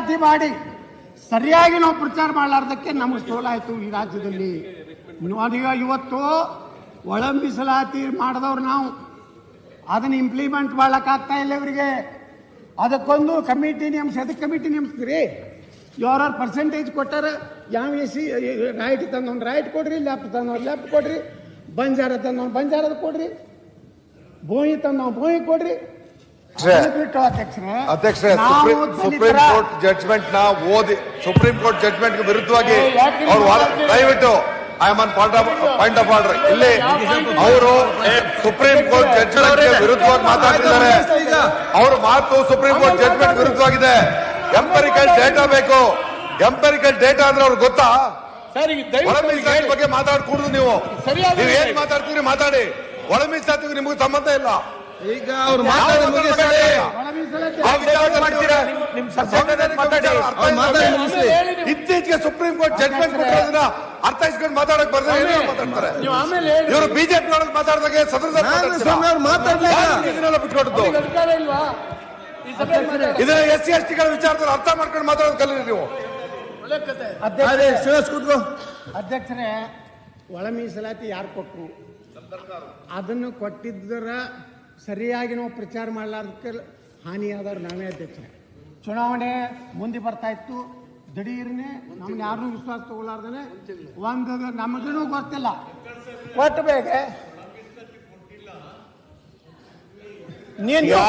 ಮೀಸಲಾತಿ ಮಾಡಿ ಸರಿಯಾಗಿ ನಾವು ಪ್ರಚಾರ ಮಾಡಲಾರ್ದಕ್ಕೆ ನಮಗೆ ಸೋಲಾಯಿತು ಈ ರಾಜ್ಯದಲ್ಲಿ. ಅದೀಗ ಇವತ್ತು ಒಳ ಮೀಸಲಾತಿ ಮಾಡಿದವ್ರು ನಾವು. ಅದನ್ನು ಇಂಪ್ಲಿಮೆಂಟ್ ಮಾಡಕ್ಕಾಗ್ತಾ ಇಲ್ಲ ಇವರಿಗೆ. ಅದಕ್ಕೊಂದು ಕಮಿಟಿ ನೇಮಿಸಿ ಅದಕ್ಕೆ ಕಮಿಟಿ ನೇಮಿಸ್ತೀರಿ? ಯಾರ್ಯಾರು ಪರ್ಸೆಂಟೇಜ್ ಕೊಟ್ಟಾರ ಯಾವ ಎ ಸಿ ರೈಟ್ ತಂದವ್ನು ರೈಟ್ ಕೊಡ್ರಿ ಲೆಫ್ಟ್ ತಂದವ್ನು ಲೆಫ್ಟ್ ಕೊಡ್ರಿ, ಬಂಜಾರ ತಂದವ್ನು ಬಂಜಾರದ ಕೊಡ್ರಿ ಭೂಮಿ ತಂದವ್ ಭೂಮಿ ಕೊಡ್ರಿ. ಅಧ್ಯಕ್ಷರೇ, ಸುಪ್ರೀಂ ಸುಪ್ರೀಂ ಕೋರ್ಟ್ ಜಡ್ಜ್ಮೆಂಟ್ನ ಓದಿ ಸುಪ್ರೀಂ ಕೋರ್ಟ್ ಜಡ್ಜ್ಮೆಂಟ್ಗೆ ವಿರುದ್ಧವಾಗಿ ಅವ್ರು ದಯವಿಟ್ಟು I am on point of point of order ಇಲ್ಲಿ ಅವರು ಸುಪ್ರೀಂ ಕೋರ್ಟ್ ಜಡ್ಜ್ಮೆಂಟ್ ವಿರುದ್ಧವಾಗಿ ಮಾತಾಡ್ತಿದ್ದಾರೆ. ಅವ್ರ ಮಾತು ಸುಪ್ರೀಂ ಕೋರ್ಟ್ ಜಡ್ಜ್ಮೆಂಟ್ ವಿರುದ್ಧವಾಗಿದೆ. ಎಂಪರಿಕಲ್ ಡೇಟಾ ಬೇಕು. ಎಂಪರಿಕಲ್ ಡೇಟಾ ಅಂದ್ರೆ ಅವ್ರಿಗೆ ಗೊತ್ತಾ? ಬಗ್ಗೆ ಮಾತಾಡ್ಕೂಡುದು ನೀವು. ಸರಿಯಾದ ನೀವು ಏನ್. ಮಾತಾಡ್ತೀರಿ ಮಾತಾಡಿ. ಒಳ ಮೀಸಲಾತಿಗೆ ನಿಮ್ಗೆ ಸಂಬಂಧ ಇಲ್ಲ. ಈಗ ಅವ್ರು ಮಾತಾಡಿ ಮುಗಿಸ್ತಾರೆ. ಇತ್ತೀಚೆಗೆ ಸುಪ್ರೀಂ ಕೋರ್ಟ್ ಜಡ್ಮೆಂಟ್ ಕೊಟ್ಟಿರೋದನ್ನ ಅರ್ಥೈಸ್ಕೊಂಡು ಮಾತಾಡಕ್ ಬರ್ತಾರೆ ಮಾತಾಡ್ತಾರೆ. ನೀವು ಆಮೇಲೆ ಹೇಳಿ. ಇವರು ಬಿಜೆಪಿ ಒಳಗೆ ಮಾತಾಡಿದಾಗ ಅವ್ರು ಮಾತಾಡ್ಲಿಲ್ಲ. ಮಾತಾಡಿ. ಇದನ್ನ ಎಸ್ ಸಿ ಎಸ್ ಟಿಗಳ ವಿಚಾರದಲ್ಲಿ ಅರ್ಥ ಮಾಡ್ಕೊಂಡು ಮಾತಾಡೋದು ಕಲೀರಿ ನೀವು. ಅಧ್ಯಕ್ಷರೇ. ಒಳ ಮೀಸಲಾತಿ ಯಾರು ಕೊಟ್ಟರು ಅದನ್ನು ಕೊಟ್ಟಿದ್ದರ ಸರಿಯಾಗಿ ನಾವು ಪ್ರಚಾರ ಮಾಡಲಾರ್ದಕ್ಕೆ ಹಾನಿಯಾದವ್ರು ನಾವೇ ಅಧ್ಯಕ್ಷ. ಚುನಾವಣೆ ಮುಂದೆ ಬರ್ತಾ ಇತ್ತು. ದಿಢೀರ್ನೆ ನಮ್ಗೆ ಯಾರು ವಿಶ್ವಾಸ ತಗೊಳಾರ್ದೇ ಒಂದು ನಮಗೂ ಗೊತ್ತಿಲ್ಲ. ನೀನ್ ನೀವು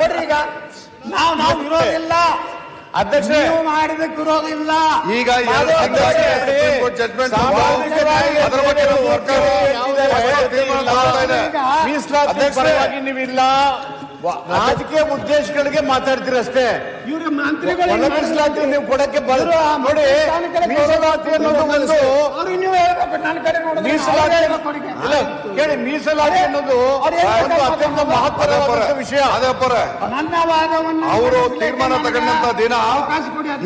ಕೊಡ್ರಿ. ಈಗ. ನಾವು ನಾವು ವಿರೋಧಿಲ್ಲ ಅಧ್ಯಕ್ಷರೇ ನೀವು ಮಾಡಿದಕ್ಕೆ ವಿರೋಧ ಇಲ್ಲ ಈಗ ಇದೆ ಮೀಸಲಾತಿ. ಪರವಾಗಿ ನೀವಿಲ್ಲ ರಾಜಕೀಯ ಉದ್ದೇಶಗಳಿಗೆ ಮಾತಾಡ್ತೀರ ಅಷ್ಟೇ ಇವ್ರ ಮಂತ್ರಿಗಳು ಮೀಸಲಾತಿ ನೀವು ಕೊಡಕ್ಕೆ ಬರೋ ನೋಡಿ ಮೀಸಲಾತಿ ಅನ್ನೋದು ಒಂದು ಮೀಸಲಾತಿ ಇಲ್ಲ ಕೇಳಿ ಮೀಸಲಾತಿ ಅನ್ನೋದು ಒಂದು ಅತ್ಯಂತ ಮಹತ್ವದ ವಿಷಯ. ಅದೇ ಪರ. ವಾದವನ್ನು ಅವರು ತೀರ್ಮಾನ ತಗೊಂಡಂತ ದಿನ.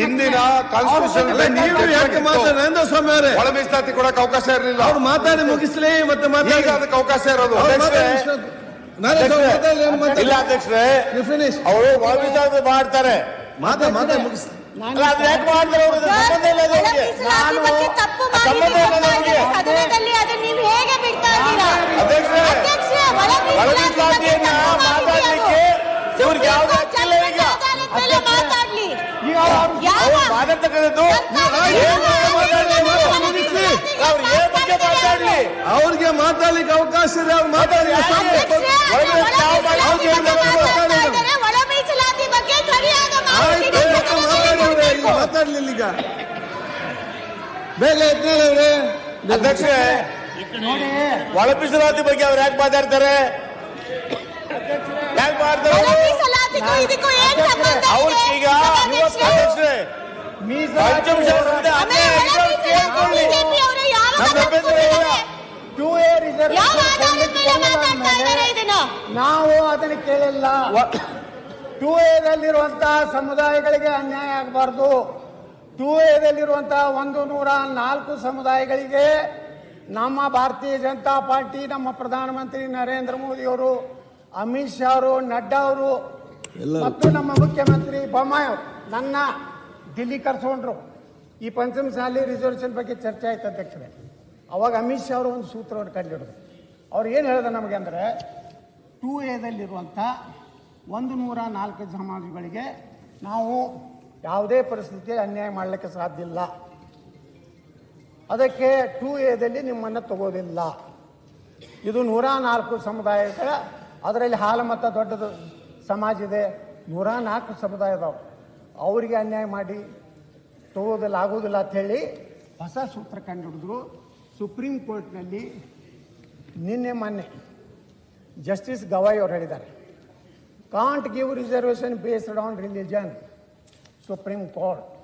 ಹಿಂದಿನ ಕಾನ್ಸ್ಟಿಟ್ಯೂಷನ್ ಅಲ್ಲ ನೀವು ಯಾಕೆ ಮಾತಾಡ ನರೇಂದ್ರ ಸ್ವಾಮಿ ಅವರೇ? ಒಳ ಮೀಸಲಾತಿ ಕೊಡಕ್ಕೆ ಅವಕಾಶ ಇರಲಿಲ್ಲ. ಅವ್ರು ಮಾತಾಡಿ ಮುಗಿಸ್ಲಿ ಮತ್ತೆ ಮಾತಾಡಿ. ಅದಕ್ಕೆ ಅವಕಾಶ ಇರೋದು. ಇಲ್ಲ ಅಧ್ಯಕ್ಷರೇ ಅವರು ಒಳ ಮಾಡ್ತಾರೆ. ಬಗ್ಗೆ ಮಾತಾಡ್ಲಿ. ಅವ್ರಿಗೆ ಮಾತಾಡ್ಲಿಕ್ಕೆ ಅವಕಾಶ ಇದೆ ಅವ್ರು ಮಾತಾಡಿ ಮಾತಾಡ್ಲಿಲ್ಲ ಈಗ ಬೇಗ ಎದ್ದೇಳಿ ಅವ್ರೆ ಅಧ್ಯಕ್ಷರೇ ನೋಡಿ ಒಳ ಮೀಸಲಾತಿ ಬಗ್ಗೆ ಅವ್ರು ಯಾಕೆ ಮಾತಾಡ್ತಾರೆ ಯಾಕೆ ಮಾಡ್ತಾರೆ ಒಳ ಅವರು? ಮೀಸಲಾತಿಗೂ ಇದಕ್ಕೂ ಏನ್ ಸಂಬಂಧ ಅವ್ರು ಇದೆ? ಈಗ ಸಭಾಧ್ಯಕ್ಷರೇ, ಅಧ್ಯಕ್ಷರೇ ಮೀಸಲಾತಿ ಪಂಚಮಶಾಸ್ತ್ರದ ಆಮೇಲೆ ಅನ್ಯಾಯ ನಾವು ಅದನ್ನು ಕೇಳಿಲ್ಲ. ಟೂ ಎದಲ್ಲಿರುವಂತಹ ಸಮುದಾಯಗಳಿಗೆ ಅನ್ಯಾಯ ಆಗಬಾರ್ದು. ಟೂ ಎದಲ್ಲಿರುವಂತಹ ಒಂದು ನೂರ ನಾಲ್ಕು ಸಮುದಾಯಗಳಿಗೆ ನಮ್ಮ ಭಾರತೀಯ ಜನತಾ ಪಾರ್ಟಿ ನಮ್ಮ ಪ್ರಧಾನಮಂತ್ರಿ ನರೇಂದ್ರ ಮೋದಿ ಅವರು ಅಮಿತ್ ಶಾ ಅವರು ನಡ್ಡಾ ಅವರು ಮತ್ತು ನಮ್ಮ ಮುಖ್ಯಮಂತ್ರಿ ಬೊಮ್ಮಾಯಿ ಅವರು ನನ್ನ ದಿಲ್ಲಿ ಕರ್ಸ್ಕೊಂಡ್ರು. ಈ ಪಂಚಮ ಪಂಚಮಸಾಲಿ ರಿಸರ್ವೇಷನ್ ಬಗ್ಗೆ ಚರ್ಚೆ ಆಯ್ತು ಅಧ್ಯಕ್ಷರೇ. ಅವಾಗ ಅಮಿತ್ ಶಾ ಅವರು ಒಂದು ಸೂತ್ರವನ್ನು ಕಂಡುಹಿಡಿದ್ರು ಅವ್ರು ಏನು ಹೇಳಿದ್ರು ನಮಗೆ ಅಂದರೆ ಟೂ ಎದಲ್ಲಿರುವಂಥ ಒಂದು ನೂರ ನಾಲ್ಕು ಸಮಾಜಗಳಿಗೆ ನಾವು ಯಾವುದೇ ಪರಿಸ್ಥಿತಿಯಲ್ಲಿ ಅನ್ಯಾಯ ಮಾಡಲಿಕ್ಕೆ ಸಾಧ್ಯ ಇಲ್ಲ. ಅದಕ್ಕೆ ಟೂ ಎದಲ್ಲಿ ನಿಮ್ಮನ್ನು ತಗೋದಿಲ್ಲ. ಇದು ನೂರ ನಾಲ್ಕು ಸಮುದಾಯಗಳ, ಅದರಲ್ಲಿ ಹಾಲಮತ ದೊಡ್ಡದು ಸಮಾಜ ಇದೆ. ನೂರ ನಾಲ್ಕು ಸಮುದಾಯ ಅವರಿಗೆ ಅನ್ಯಾಯ ಮಾಡಿ ತಗೋದಿಲ್ಲ, ಆಗೋದಿಲ್ಲ ಅಂಥೇಳಿ ಹೊಸ ಸೂತ್ರ ಕಂಡುಹಿಡಿದ್ರು ಸುಪ್ರೀಂ ಕೋರ್ಟ್ನಲ್ಲಿ ನಿನ್ನೆ ಮೊನ್ನೆ ಜಸ್ಟಿಸ್ ಗವಾಯಿ ಅವರು ಹೇಳಿದ್ದಾರೆ. Can't give reservation based on religion supreme court